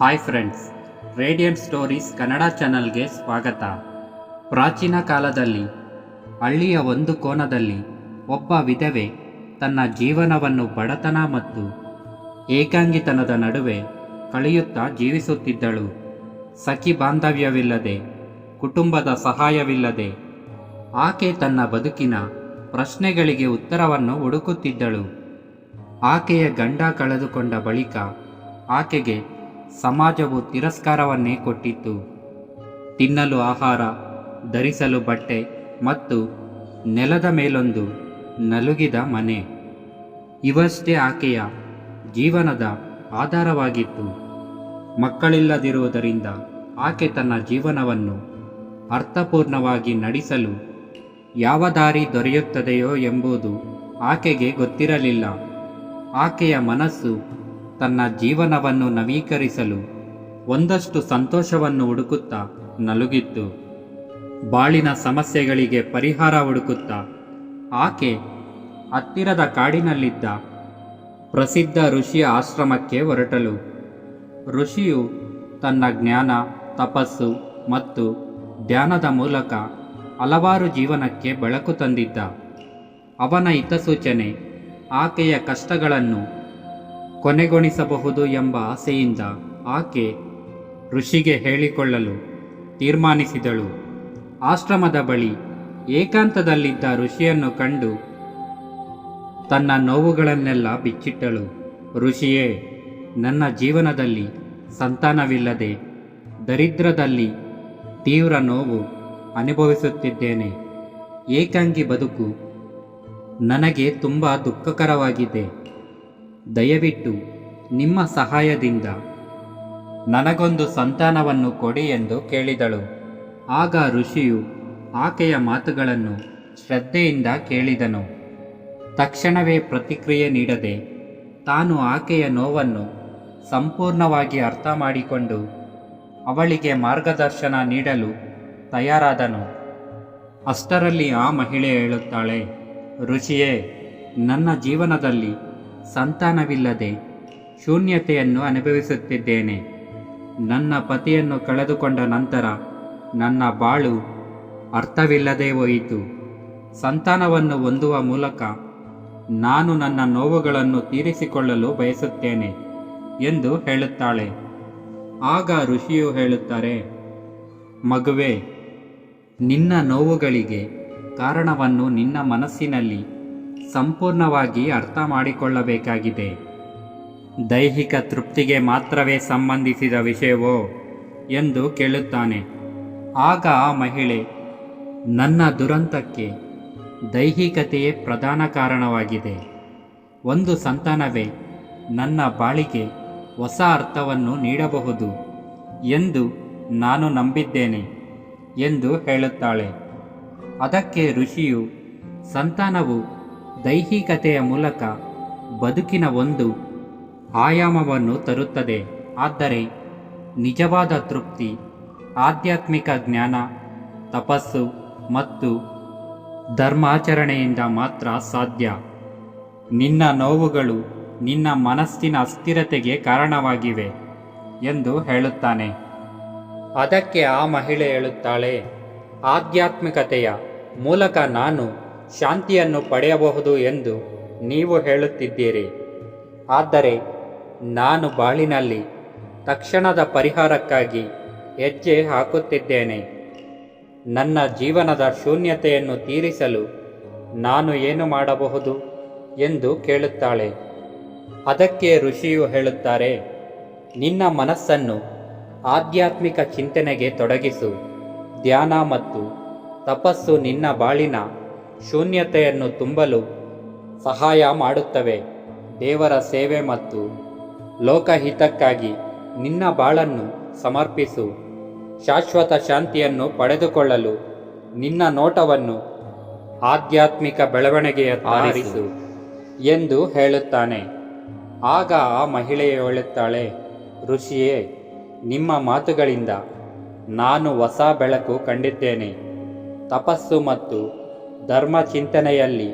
Hi friends radiant stories Kannada ಚಾನಲ್ಗೆ ಸ್ವಾಗತ. ಪ್ರಾಚೀನ ಕಾಲದಲ್ಲಿ, ಹಳ್ಳಿಯ ಒಂದು ಕೋನದಲ್ಲಿ ಒಬ್ಬ ವಿಧವೆ ತನ್ನ ಜೀವನವನ್ನು ಬಡತನ ಮತ್ತು ಏಕಾಂಗಿತನದ ನಡುವೆ ಕಳೆಯುತ್ತಾ ಜೀವಿಸುತ್ತಿದ್ದಳು. ಸಖಿ ಬಾಂಧವ್ಯವಿಲ್ಲದೆ, ಕುಟುಂಬದ ಸಹಾಯವಿಲ್ಲದೆ ಆಕೆ ತನ್ನ ಬದುಕಿನ ಪ್ರಶ್ನೆಗಳಿಗೆ ಉತ್ತರವನ್ನು ಹುಡುಕುತ್ತಿದ್ದಳು. ಆಕೆಯ ಗಂಡ ಕಳೆದುಕೊಂಡ ಬಳಿಕ ಆಕೆಗೆ ಸಮಾಜವು ತಿರಸ್ಕಾರವನ್ನೇ ಕೊಟ್ಟಿತ್ತು. ತಿನ್ನಲು ಆಹಾರ, ಧರಿಸಲು ಬಟ್ಟೆ ಮತ್ತು ನೆಲದ ಮೇಲೊಂದು ನಲುಗಿದ ಮನೆ. ಇವಷ್ಟೇ ಆಕೆಯ ಜೀವನದ ಆಧಾರವಾಗಿತ್ತು. ಮಕ್ಕಳಿಲ್ಲದಿರುವುದರಿಂದ ಆಕೆ ತನ್ನ ಜೀವನವನ್ನು ಅರ್ಥಪೂರ್ಣವಾಗಿ ನಡೆಸಲು ಯಾವ ದಾರಿ ದೊರೆಯುತ್ತದೆಯೋ ಎಂಬುದು ಆಕೆಗೆ ಗೊತ್ತಿರಲಿಲ್ಲ. ಆಕೆಯ ಮನಸ್ಸು ತನ್ನ ಜೀವನವನ್ನು ನವೀಕರಿಸಲು ಒಂದಷ್ಟು ಸಂತೋಷವನ್ನು ಹುಡುಕುತ್ತಾ ನಲುಗಿತ್ತು. ಬಾಳಿನ ಸಮಸ್ಯೆಗಳಿಗೆ ಪರಿಹಾರ ಹುಡುಕುತ್ತಾ ಆಕೆ ಹತ್ತಿರದ ಕಾಡಿನಲ್ಲಿದ್ದ ಪ್ರಸಿದ್ಧ ಋಷಿಯ ಆಶ್ರಮಕ್ಕೆ ಹೊರಟಳು. ಋಷಿಯು ತನ್ನ ಜ್ಞಾನ, ತಪಸ್ಸು ಮತ್ತು ಧ್ಯಾನದ ಮೂಲಕ ಹಲವಾರು ಜೀವನಕ್ಕೆ ಬೆಳಕು ತಂದಿದ್ದ. ಅವನ ಹಿತಸೂಚನೆ ಆಕೆಯ ಕಷ್ಟಗಳನ್ನು ಕೊನೆಗೊಳಿಸಬಹುದು ಎಂಬ ಆಸೆಯಿಂದ ಆಕೆ ಋಷಿಗೆ ಹೇಳಿಕೊಳ್ಳಲು ತೀರ್ಮಾನಿಸಿದಳು. ಆಶ್ರಮದ ಬಳಿ ಏಕಾಂತದಲ್ಲಿದ್ದ ಋಷಿಯನ್ನು ಕಂಡು ತನ್ನ ನೋವುಗಳನ್ನೆಲ್ಲ ಬಿಚ್ಚಿಟ್ಟಳು. ಋಷಿಯೇ, ನನ್ನ ಜೀವನದಲ್ಲಿ ಸಂತಾನವಿಲ್ಲದೆ ದರಿದ್ರದಲ್ಲಿ ತೀವ್ರ ನೋವು ಅನುಭವಿಸುತ್ತಿದ್ದೇನೆ. ಏಕಾಂಗಿ ಬದುಕು ನನಗೆ ತುಂಬ ದುಃಖಕರವಾಗಿದೆ. ದಯವಿಟ್ಟು ನಿಮ್ಮ ಸಹಾಯದಿಂದ ನನಗೊಂದು ಸಂತಾನವನ್ನು ಕೊಡಿ ಎಂದು ಕೇಳಿದಳು. ಆಗ ಋಷಿಯು ಆಕೆಯ ಮಾತುಗಳನ್ನು ಶ್ರದ್ಧೆಯಿಂದ ಕೇಳಿದನು. ತಕ್ಷಣವೇ ಪ್ರತಿಕ್ರಿಯೆ ನೀಡದೆ ತಾನು ಆಕೆಯ ನೋವನ್ನು ಸಂಪೂರ್ಣವಾಗಿ ಅರ್ಥ ಮಾಡಿಕೊಂಡು ಅವಳಿಗೆ ಮಾರ್ಗದರ್ಶನ ನೀಡಲು ತಯಾರಾದನು. ಅಷ್ಟರಲ್ಲಿ ಆ ಮಹಿಳೆ ಹೇಳುತ್ತಾಳೆ, ಋಷಿಯೇ, ನನ್ನ ಜೀವನದಲ್ಲಿ ಸಂತಾನವಿಲ್ಲದೆ ಶೂನ್ಯತೆಯನ್ನು ಅನುಭವಿಸುತ್ತಿದ್ದೇನೆ. ನನ್ನ ಪತಿಯನ್ನು ಕಳೆದುಕೊಂಡ ನಂತರ ನನ್ನ ಬಾಳು ಅರ್ಥವಿಲ್ಲದೆ ಹೋಯಿತು. ಸಂತಾನವನ್ನು ಹೊಂದುವ ಮೂಲಕ ನಾನು ನನ್ನ ನೋವುಗಳನ್ನು ತೀರಿಸಿಕೊಳ್ಳಲು ಬಯಸುತ್ತೇನೆ ಎಂದು ಹೇಳುತ್ತಾಳೆ. ಆಗ ಋಷಿಯು ಹೇಳುತ್ತಾರೆ, ಮಗುವೆ, ನಿನ್ನ ನೋವುಗಳಿಗೆ ಕಾರಣವನ್ನು ನಿನ್ನ ಮನಸ್ಸಿನಲ್ಲಿ ಸಂಪೂರ್ಣವಾಗಿ ಅರ್ಥ ಮಾಡಿಕೊಳ್ಳಬೇಕಾಗಿದೆ. ದೈಹಿಕ ತೃಪ್ತಿಗೆ ಮಾತ್ರವೇ ಸಂಬಂಧಿಸಿದ ವಿಷಯವೋ? ಎಂದು ಕೇಳುತ್ತಾನೆ. ಆಗ ಆ ಮಹಿಳೆ, ನನ್ನ ದುರಂತಕ್ಕೆ ದೈಹಿಕತೆಯೇ ಪ್ರಧಾನ ಕಾರಣವಾಗಿದೆ. ಒಂದು ಸಂತಾನವೇ ನನ್ನ ಬಾಳಿಗೆ ಹೊಸ ಅರ್ಥವನ್ನು ನೀಡಬಹುದು ಎಂದು ನಾನು ನಂಬಿದ್ದೇನೆ ಎಂದು ಹೇಳುತ್ತಾಳೆ. ಅದಕ್ಕೆ ಋಷಿಯು, ಸಂತಾನವು ದೈಹಿಕತೆಯ ಮೂಲಕ ಬದುಕಿನ ಒಂದು ಆಯಾಮವನ್ನು ತರುತ್ತದೆ. ಆದರೆ ನಿಜವಾದ ತೃಪ್ತಿ, ಆಧ್ಯಾತ್ಮಿಕ ಜ್ಞಾನ, ತಪಸ್ಸು ಮತ್ತು ಧರ್ಮಾಚರಣೆಯಿಂದ ಮಾತ್ರ ಸಾಧ್ಯ. ನಿನ್ನ ನೋವುಗಳು ನಿನ್ನ ಮನಸ್ಸಿನ ಅಸ್ಥಿರತೆಗೆ ಕಾರಣವಾಗಿವೆ ಎಂದು ಹೇಳುತ್ತಾನೆ. ಅದಕ್ಕೆ ಆ ಮಹಿಳೆ ಹೇಳುತ್ತಾಳೆ, ಆಧ್ಯಾತ್ಮಿಕತೆಯ ಮೂಲಕ ನಾನು ಶಾಂತಿಯನ್ನು ಪಡೆಯಬಹುದು ಎಂದು ನೀವು ಹೇಳುತ್ತಿದ್ದೀರಿ. ಆದರೆ ನಾನು ಬಾಳಿನಲ್ಲಿ ತಕ್ಷಣದ ಪರಿಹಾರಕ್ಕಾಗಿ ಹೆಜ್ಜೆ ಹಾಕುತ್ತಿದ್ದೇನೆ. ನನ್ನ ಜೀವನದ ಶೂನ್ಯತೆಯನ್ನು ತೀರಿಸಲು ನಾನು ಏನು ಮಾಡಬಹುದು ಎಂದು ಕೇಳುತ್ತಾಳೆ. ಅದಕ್ಕೆ ಋಷಿಯು ಹೇಳುತ್ತಾರೆ, ನಿನ್ನ ಮನಸ್ಸನ್ನು ಆಧ್ಯಾತ್ಮಿಕ ಚಿಂತನೆಗೆ ತೊಡಗಿಸು. ಧ್ಯಾನ ಮತ್ತು ತಪಸ್ಸು ನಿನ್ನ ಬಾಳಿನ ಶೂನ್ಯತೆಯನ್ನು ತುಂಬಲು ಸಹಾಯ ಮಾಡುತ್ತವೆ. ದೇವರ ಸೇವೆ ಮತ್ತು ಲೋಕಹಿತಕ್ಕಾಗಿ ನಿನ್ನ ಬಾಳನ್ನು ಸಮರ್ಪಿಸು. ಶಾಶ್ವತ ಶಾಂತಿಯನ್ನು ಪಡೆದುಕೊಳ್ಳಲು ನಿನ್ನ ನೋಟವನ್ನು ಆಧ್ಯಾತ್ಮಿಕ ಬೆಳವಣಿಗೆಯ ತಾರಿಸು ಎಂದು ಹೇಳುತ್ತಾನೆ. ಆಗ ಆ ಮಹಿಳೆಯು ಹೇಳುತ್ತಾಳೆ, ಋಷಿಯೇ, ನಿಮ್ಮ ಮಾತುಗಳಿಂದ ನಾನು ಹೊಸ ಬೆಳಕು ಕಂಡಿದ್ದೇನೆ. ತಪಸ್ಸು ಮತ್ತು ಧರ್ಮ ಚಿಂತನೆಯಲ್ಲಿ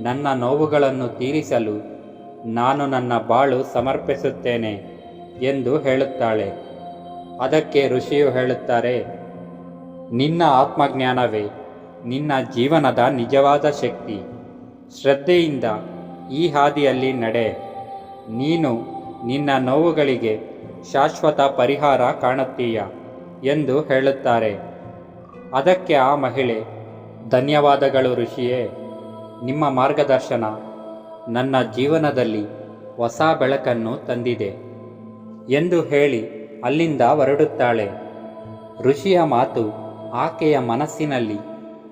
ನನ್ನ ನೋವುಗಳನ್ನು ತೀರಿಸಲು ನಾನು ನನ್ನ ಬಾಳು ಸಮರ್ಪಿಸುತ್ತೇನೆ ಎಂದು ಹೇಳುತ್ತಾಳೆ. ಅದಕ್ಕೆ ಋಷಿಯು ಹೇಳುತ್ತಾರೆ, ನಿನ್ನ ಆತ್ಮಜ್ಞಾನವೇ ನಿನ್ನ ಜೀವನದ ನಿಜವಾದ ಶಕ್ತಿ. ಶ್ರದ್ಧೆಯಿಂದ ಈ ಹಾದಿಯಲ್ಲಿ ನಡೆ. ನೀನು ನಿನ್ನ ನೋವುಗಳಿಗೆ ಶಾಶ್ವತ ಪರಿಹಾರ ಕಾಣುತ್ತೀಯ ಎಂದು ಹೇಳುತ್ತಾರೆ. ಅದಕ್ಕೆ ಆ ಮಹಿಳೆ ಧನ್ಯವಾದಗಳು ಋಷಿಯೇ. ನಿಮ್ಮ ಮಾರ್ಗದರ್ಶನ ನನ್ನ ಜೀವನದಲ್ಲಿ ಹೊಸ ಬೆಳಕನ್ನು ತಂದಿದೆ ಎಂದು ಹೇಳಿ ಅಲ್ಲಿಂದ ಹೊರಡುತ್ತಾಳೆ. ಋಷಿಯ ಮಾತು ಆಕೆಯ ಮನಸ್ಸಿನಲ್ಲಿ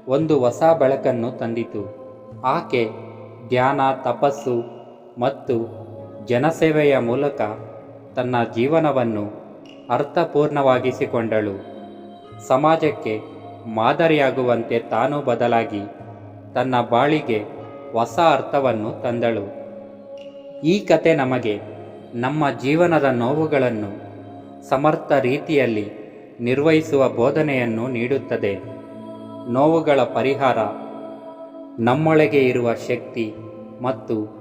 ಒಂದು ಹೊಸ ಬೆಳಕನ್ನು ತಂದಿತು. ಆಕೆ ಧ್ಯಾನ, ತಪಸ್ಸು ಮತ್ತು ಜನಸೇವೆಯ ಮೂಲಕ ತನ್ನ ಜೀವನವನ್ನು ಅರ್ಥಪೂರ್ಣವಾಗಿಸಿಕೊಂಡಳು. ಸಮಾಜಕ್ಕೆ ಮಾದರಿಯಾಗುವಂತೆ ತಾನೂ ಬದಲಾಗಿ ತನ್ನ ಬಾಳಿಗೆ ಹೊಸ ಅರ್ಥವನ್ನು ತಂದಳು. ಈ ಕತೆ ನಮಗೆ ನಮ್ಮ ಜೀವನದ ನೋವುಗಳನ್ನು ಸಮರ್ಥ ರೀತಿಯಲ್ಲಿ ನಿರ್ವಹಿಸುವ ಬೋಧನೆಯನ್ನು ನೀಡುತ್ತದೆ. ನೋವುಗಳ ಪರಿಹಾರ ನಮ್ಮೊಳಗೆ ಇರುವ ಶಕ್ತಿ ಮತ್ತು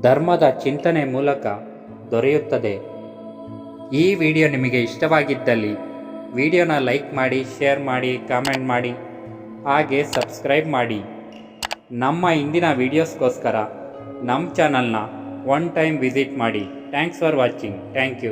ಧರ್ಮದ ಚಿಂತನೆ ಮೂಲಕ ದೊರೆಯುತ್ತದೆ. ಈ ವಿಡಿಯೋ ನಿಮಗೆ ಇಷ್ಟವಾಗಿದ್ದಲ್ಲಿ ವಿಡಿಯೋನ ಲೈಕ್ ಮಾಡಿ, ಶೇರ್ ಮಾಡಿ, ಕಾಮೆಂಟ್ ಮಾಡಿ, ಹಾಗೆ ಸಬ್ಸ್ಕ್ರೈಬ್ ಮಾಡಿ. ನಮ್ಮ ಇಂದಿನ ವಿಡಿಯೋಸ್ಗೋಸ್ಕರ ನಮ್ಮ ಚಾನಲ್ನ ಒನ್ ಟೈಮ್ ವಿಸಿಟ್ ಮಾಡಿ. Thanks for watching. Thank you.